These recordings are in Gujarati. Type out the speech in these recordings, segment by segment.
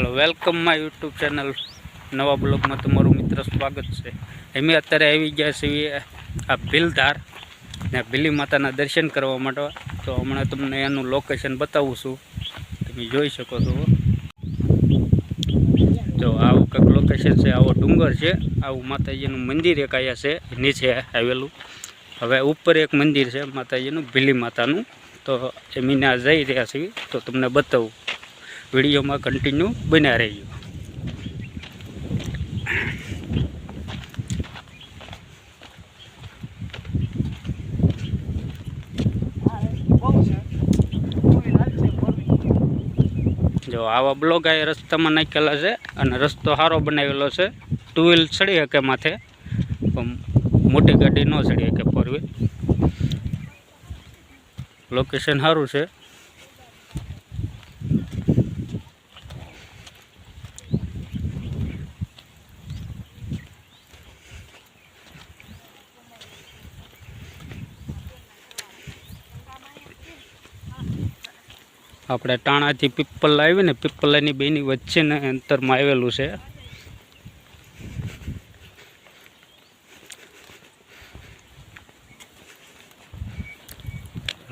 Hello, welcome my YouTube channel. નવા બ્લોગમાં તમારું મિત્ર સ્વાગત છે. અમે અત્યારે આવી ગયા છીએ આ ભીલધાર ને ભીલી માતાના દર્શન કરવા માટે. તો હમણાં તમને એનું લોકેશન બતાવું છું. તમે જોઈ શકો છો. જો આવું કંઈક લોકેશન છે, આવો ડુંગર છે. આવું માતાજીનું મંદિર એક અહીંયા છે, નીચે આવેલું. હવે ઉપર એક મંદિર છે, માતાજીનું ભીલી માતાનું. તો એ મીના જઈ રહ્યા છીએ. તો તમને બતાવું. વિડીયોમાં કન્ટિન્યુ બન્યા રહીએ જો આવા બ્લોગ આ રસ્તામાં નાખેલા છે અને રસ્તો સારો બનાવેલો છે. ટુ વ્હીલ ચડી શકે માથે, પણ મોટી ગાડી ન ચડી શકે ફોર વ્હીલ લોકેશન સારું છે. આપણે ટાણાથી પીપલ આવીને પીપલાની બેની વચ્ચેને અંતરમાં આવેલું છે.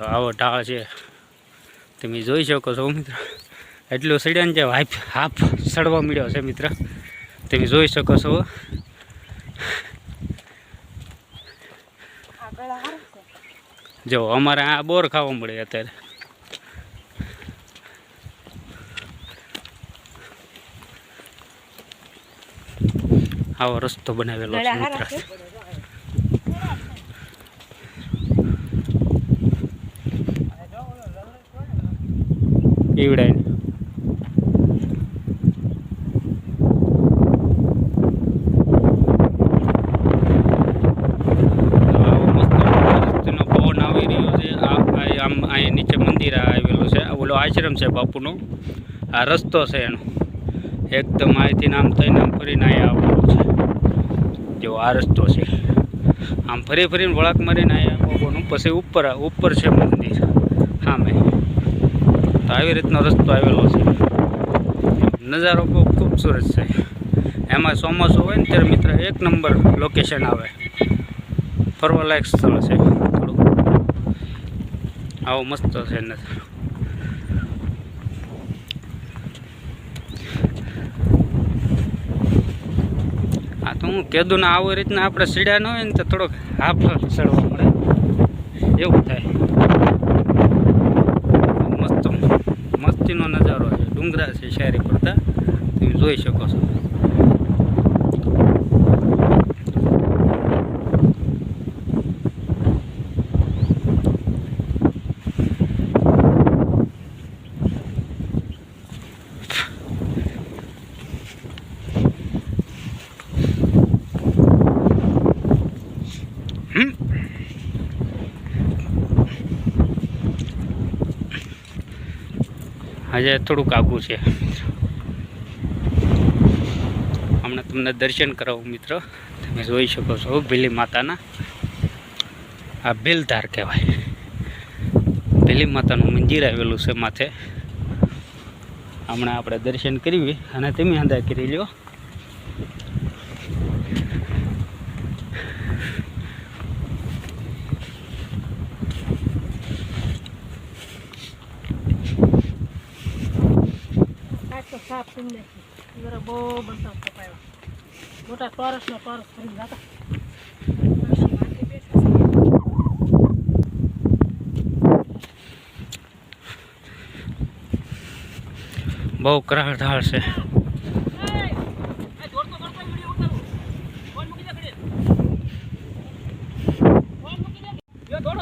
આવો ટાળ છે. તમે જોઈ શકો છો મિત્ર. એટલું સડ્યાને જે હાફ હાફ સડવા મળ્યો છે મિત્ર. તમે જોઈ શકો છો. જો અમારે આ બોર ખાવા મળે અત્યારે. આવો રસ્તો બનાવેલો છે મિત્ર. ઈવડાય રસ્તાનો પવન આવી રહ્યો છે. આ આ આમ અહીંયા નીચે મંદિર આવેલું છે. ઓલો આશ્રમ છે બાપુનો. આ રસ્તો છે એનો. એકદમ અહીંથી આમ થઈને આમ ફરીને અહીંયા આવવાનું છે. જો આ રસ્તો છે. આમ ફરી ફરીને વળાક મારીને અહીંયા આવવાનું પછી ઉપર ઉપર છે મંદિર. સામે. તો આવી રીતનો રસ્તો આવેલો છે. નજારો બહુ ખૂબસૂરત છે. એમાં ચોમાસું હોય ને ત્યારે મિત્ર એક નંબર લોકેશન આવે. ફરવાલાયક સ્થળ છે. થોડું. આવો મસ્ત છે નજારો હા તો હું કીધું ને આવી રીતના આપણે સીડ્યા ન હોય ને તો થોડોક હાફ ચડવા મળે. એવું થાય. મસ્ત, મસ્તીનો નજારો છે. ડુંગરા છે શહેરી પડતા તમે જોઈ શકો છો. આજે થોડુંક આઘું છે. હમણાં તમને દર્શન કરાવું મિત્ર. તમે જોઈ શકો છો ભીલી માતાના. આ ભીલધાર કહેવાય. ભીલી માતાનું મંદિર આવેલું છે માથે. હમણાં આપણે દર્શન કરીએ અને તમે અંદા કરી લ્યો. સાફ સુંદર જરા બહુ બનતા કપાયો મોટા ટોરસ ટોરસ ફરી જતા બહુ કરાળ ઢાળ છે.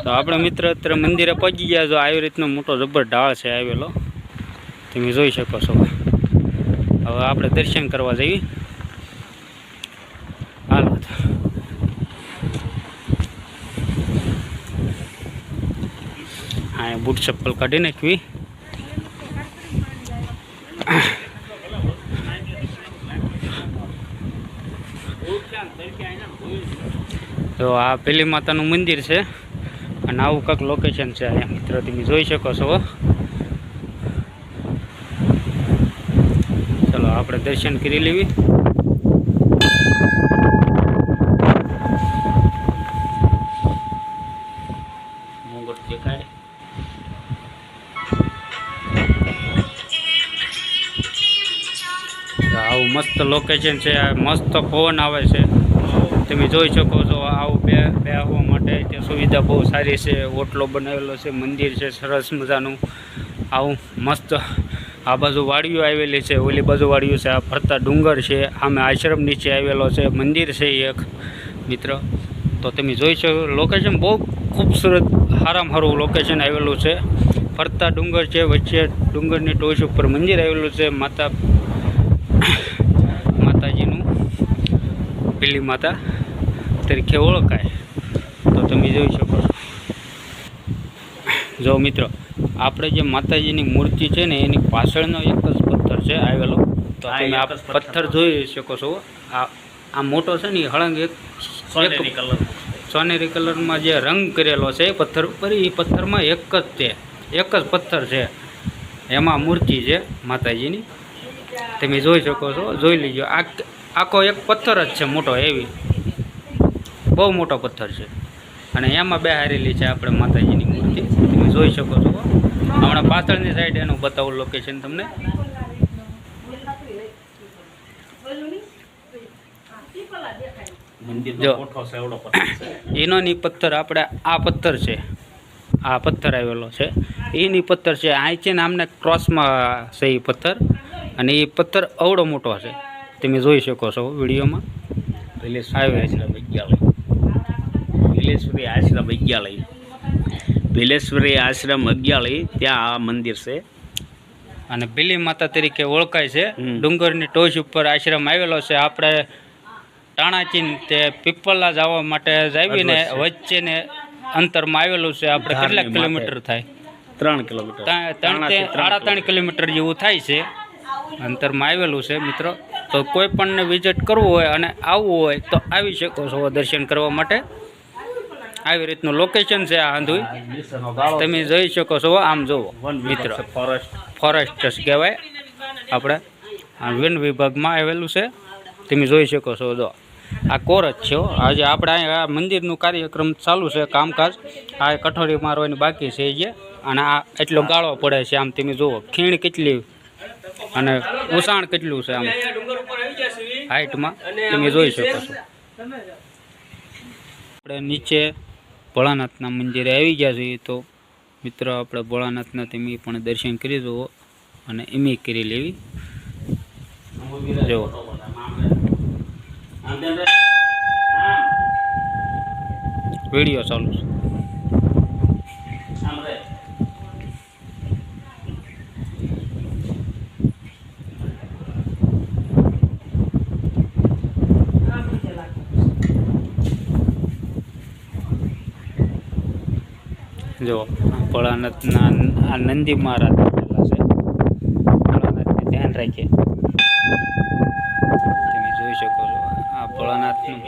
તો આપણે મિત્ર અત્યારે મંદિરે પહોંચી ગયા જો આવી રીતનો મોટો રબર ઢાળ છે આવેલો. તમે જોઈ શકો છો. હવે આપણે દર્શન કરવા જઈએ. હાલ. હા, બૂટ ચપ્પલ કાઢી નાખવી. તો આ પેલી માતાનું મંદિર છે. અને આવું કંઈક લોકેશન છે અહીંયા. મિત્રો, તમે જોઈ શકો છો. આપણે દર્શન કરી લેવી. તો આવું મસ્ત લોકેશન છે મસ્ત પવન આવે છે. તમે જોઈ શકો છો, આવું બે બેહવા માટે ત્યાં સુવિધા બહુ સારી છે ઓટલો બનાવેલો છે, મંદિર છે, સરસ મજાનું. આવું મસ્ત આ બાજુ વાડીઓ આવેલી છે, ઓલી બાજુ વાડીઓ છે, આ ફરતા ડુંગર છે, આમે આશ્રમ નીચે આવેલો છે, મંદિર છે એક. મિત્ર, તો તમે જોઈ શકો લોકેશન બહુ ખૂબસૂરત સારામાં સારું લોકેશન આવેલું છે. ફરતા ડુંગર છે, વચ્ચે ડુંગરની ટોચ ઉપર મંદિર આવેલું છે, માતા, માતાજીનું, પેલી માતા, તરીકે ઓળખાય. તો તમે જોઈ શકો છો. જો મિત્રો આપણે જે માતાજીની મૂર્તિ છે ને એની પાછળનો એક જ પથ્થર છે આવેલો. તો તમે આ પથ્થર. જોઈ શકો છો. આ આ મોટો છે ને હળંગ એક સોનેરી કલર સોનેરી કલરમાં જે રંગ કરેલો છે એ પથ્થર ઉપર એ પથ્થરમાં એક જ છે. એક જ પથ્થર છે. એમાં મૂર્તિ છે માતાજીની. તમે જોઈ શકો છો. જોઈ લીજો. આ આખો એક પથ્થર જ છે મોટો એવી બહુ મોટો પથ્થર છે. અને એમાં બેહારેલી છે આપણે માતાજીની. જોઈ શકો છો. હમણાં પાછળની સાઈડ એનું બતાવું લોકેશન તમને. એનોની જો. પથ્થર આપણે આ પથ્થર છે. આ પથ્થર આવેલો છે. એની પથ્થર છે. અહીં છે ને આમને ક્રોસમાં છે એ પથ્થર. અને એ પથ્થર અવડો મોટો છે. તમે જોઈ શકો છો વિડીયોમાં. ભીલેશ્વરી આશ્રમ વિદ્યાલય. ભીલેશ્વરી આશ્રમ વિદ્યાલય. ભીલેશ્વરી આશ્રમ અગિયાળી ત્યાં આ મંદિર છે. અને ભીલી માતા તરીકે ઓળખાય છે. ડુંગરની ટોચ ઉપર આશ્રમ આવેલો છે. આપણે ટાણાચીન તે પીપલા જવા માટે જાવીને અડધો છે. વચ્ચે ને અંતરમાં આવેલું છે. આપણે કેટલા કિલોમીટર થાય? ત્રણ કિલોમીટર. સાડા ત્રણ કિલોમીટર. જેવું થાય છે. અંતરમાં આવેલું છે મિત્રો. તો કોઈ પણને વિઝિટ કરવું હોય અને આવવું હોય તો આવી શકો છો દર્શન કરવા માટે. આવી રીતનું લોકેશન છે આ આંધુઈ. તમે જોઈ શકો છો આમ જુઓ મિત્ર. ફોરેસ્ટ ફોરેસ્ટ કહેવાય. આપણે આ વન વિભાગમાં આવેલું છે. તમે જોઈ શકો છો જો. આ કોરજ છે આજે આપણે અહીંયા આ મંદિરનું કાર્યક્રમ ચાલુ છે કામકાજ. આ કઠોરી મારવાની બાકી છે જે. અને આ એટલો ગાળો પડે છે આમ તમે જુઓ. ખીણ કેટલી અને ઉષાણ કેટલું છે આમ. હાઈટમાં તમે જોઈ શકો છો. આપણે નીચે ભોળાનાથના મંદિરે આવી ગયા છીએ, તો મિત્રો આપણે ભોળાનાથના તમે પણ દર્શન કરી જુઓ અને એમ કરી લેવી. જો વીડિયો ચાલુ છે. જો ભોળાનાથના આ નંદી મહારાજ બેઠેલા છે. ભોળાનાથને ધ્યાન રાખીએ તમે જોઈ શકો છો, આ ભોળાનાથનું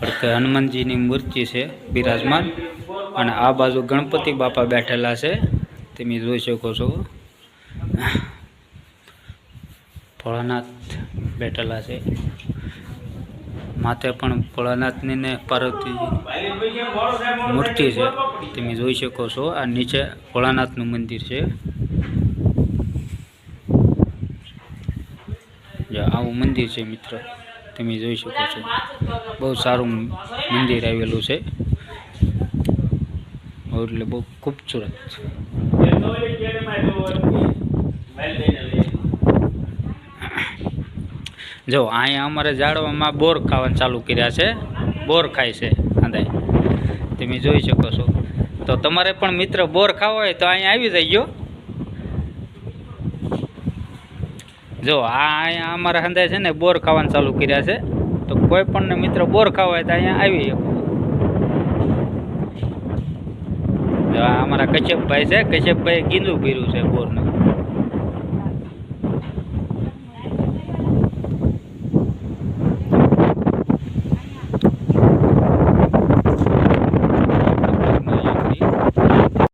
પડતે હનુમાનજીની મૂર્તિ છે બિરાજમાન. અને આ બાજુ ગણપતિ બાપા બેઠેલા છે. તમે જોઈ શકો છો. ભોળાનાથ બેઠેલા છે. માથે પણ ભોળાનાથની ને પાર્વતીજી મૂર્તિ છે. તમે જોઈ શકો છો, આ નીચે ભોળાનાથનું મંદિર છે. આવું મંદિર છે મિત્ર, તમે જોઈ શકો છો. બહુ સારું મંદિર આવેલું છે. એટલે બહુ ખૂબસૂરત. જો, અહીંયા અમારે ઝાડવામાં બોર ખાવાનું ચાલુ કર્યા છે. બોર ખાય છે અંદર તમે જોઈ શકો છો. તો તમારે પણ મિત્ર બોર ખાવો હોય તો અહીંયા આવી જજો. જો, આ અહીંયા અમારા હંદાય છે ને બોર ખાવાનું ચાલુ કર્યા છે. તો કોઈ પણ મિત્ર બોર ખાવો હોય તો અહીંયા આવી જો, આ અમારા કશ્યપભાઈ છે. કશ્યપભાઈ ગીંદું પીર્યું છે બોરનું.